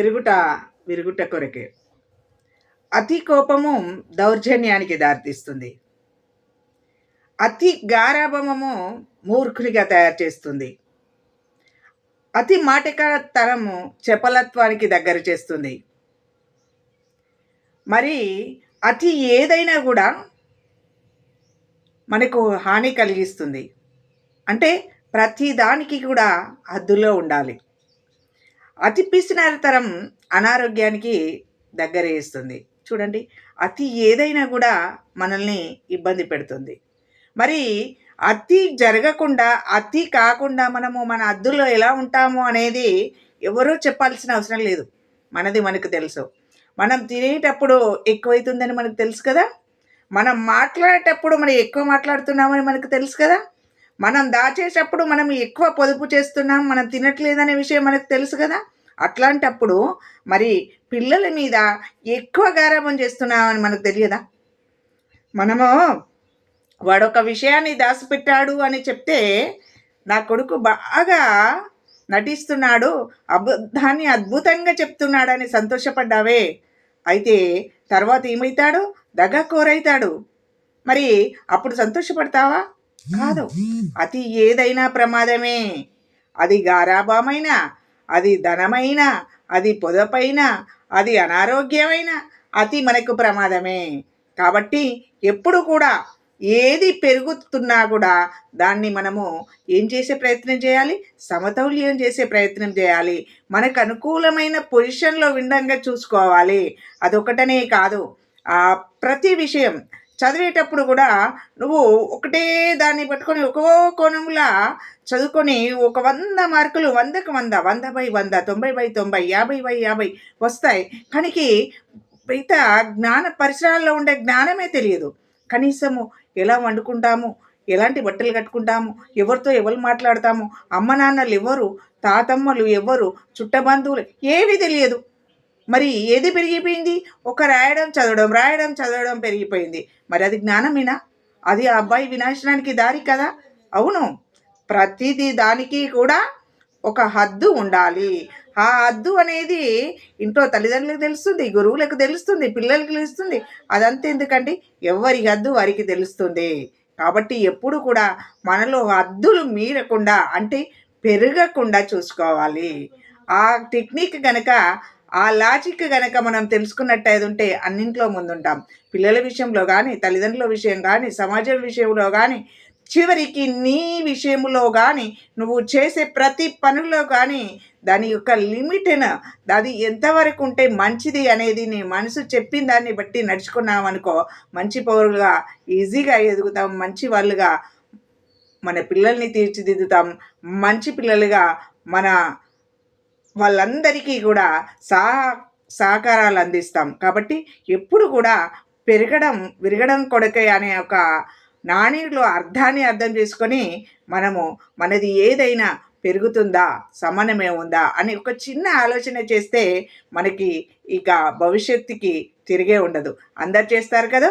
విరుగుట విరుగుట కొరకే. అతి కోపము దౌర్జన్యానికి దారితీస్తుంది. అతి గారాభమము మూర్ఖునిగా తయారు చేస్తుంది. అతి మాటకతనము చపలత్వానికి దగ్గర చేస్తుంది. మరి అతి ఏదైనా కూడా మనకు హాని కలిగిస్తుంది. అంటే ప్రతి దానికి కూడా హద్దులో ఉండాలి. అతి పిసినారితరం అనారోగ్యానికి దగ్గరేస్తుంది. చూడండి అతి ఏదైనా కూడా మనల్ని ఇబ్బంది పెడుతుంది. మరి అతి జరగకుండా అతి కాకుండా మనము మన అద్దుల్లో ఎలా ఉంటాము అనేది ఎవరో చెప్పాల్సిన అవసరం లేదు. మనది మనకు తెలుసు. మనం తినేటప్పుడు ఎక్కువైతుందని మనకు తెలుసు కదా? మనం మాట్లాడేటప్పుడు మనం ఎక్కువ మాట్లాడుతున్నామని మనకు తెలుసు కదా? మనం దాచేటప్పుడు మనం ఎక్కువ పొదుపు చేస్తున్నాం మనం తినట్లేదనే విషయం మనకు తెలుసు కదా? అట్లాంటప్పుడు మరి పిల్లల మీద ఎక్కువ గారాబం చేస్తున్నామని మనకు తెలియదా? మనము వాడొక విషయాన్ని దాచిపెట్టాడు అని చెప్తే నా కొడుకు బాగా నటిస్తున్నాడు అబద్ధాన్ని అద్భుతంగా చెప్తున్నాడని సంతోషపడ్డావే. అయితే తర్వాత ఏమవుతాడు దగకోరైతాడు మరి అప్పుడు సంతోషపడతావా? కాదు. అతి ఏదైనా ప్రమాదమే. అది గారాభమైన అది ధనమైన అది పొదపైన అది అనారోగ్యమైన అతి మనకు ప్రమాదమే. కాబట్టి ఎప్పుడు కూడా ఏది పెరుగుతున్నా కూడా దాన్ని మనము ఏం చేసే ప్రయత్నం చేయాలి? సమతౌల్యం చేసే ప్రయత్నం చేయాలి. మనకు అనుకూలమైన పొజిషన్లో విండంగా చూసుకోవాలి. అదొకటనే కాదు. ప్రతి విషయం చదివేటప్పుడు కూడా నువ్వు ఒకటే దాన్ని పట్టుకొని ఒక్కో కోణంలా చదువుకొని ఒక వంద మార్కులు వందకు వంద వంద బై వంద తొంభై బై తొంభై యాభై బై యాభై వస్తాయి. కానీ మిగతా జ్ఞాన పరిసరాల్లో ఉండే జ్ఞానమే తెలియదు. కనీసము ఎలా వండుకుంటాము ఎలాంటి బట్టలు కట్టుకుంటాము ఎవరితో ఎవరు మాట్లాడతాము అమ్మ నాన్నలు ఎవరు తాతమ్మలు ఎవరు చుట్టబంధువులు ఏవి తెలియదు. మరి ఏది పెరిగిపోయింది? ఒక రాయడం చదవడం రాయడం చదవడం పెరిగిపోయింది. మరి అది జ్ఞానమేనా? అది ఆ అబ్బాయి వినాశనానికి దారి కదా? అవును. ప్రతిదీ దానికి కూడా ఒక హద్దు ఉండాలి. ఆ హద్దు అనేది ఇంట్లో తల్లిదండ్రులకు తెలుస్తుంది గురువులకు తెలుస్తుంది పిల్లలకు తెలుస్తుంది. అదంతా ఎందుకండి? ఎవరి హద్దు వారికి తెలుస్తుంది. కాబట్టి ఎప్పుడు కూడా మనలో హద్దులు మీరకుండా అంటే పెరగకుండా చూసుకోవాలి. ఆ టెక్నిక్ కనుక ఆ లాజిక్ గనక మనం తెలుసుకున్నట్టయితే ఉంటే అన్నింట్లో ముందుంటాం. పిల్లల విషయంలో కానీ తల్లిదండ్రుల విషయం కానీ సమాజం విషయంలో కానీ చివరికి నీ విషయంలో కానీ నువ్వు చేసే ప్రతి పనుల్లో కానీ దాని యొక్క లిమిట్ను అది ఎంతవరకు ఉంటే మంచిది అనేది నీ మనసు చెప్పిన దాన్ని బట్టి నడుచుకున్నామనుకో మంచి పౌరులుగా ఈజీగా ఎదుగుతాం మంచి వాళ్ళుగా మన పిల్లల్ని తీర్చిదిద్దుతాం మంచి పిల్లలుగా మన వాళ్ళందరికీ కూడా సహా సహకారాలు అందిస్తాం. కాబట్టి ఎప్పుడు కూడా పెరగడం విరగడం కొడకే అనే ఒక నాణ్యులు అర్థాన్ని అర్థం చేసుకొని మనము మనది ఏదైనా పెరుగుతుందా సమానమే ఉందా అని ఒక చిన్న ఆలోచన చేస్తే మనకి ఇక భవిష్యత్తుకి తిరిగే ఉండదు. అందరు చేస్తారు కదా?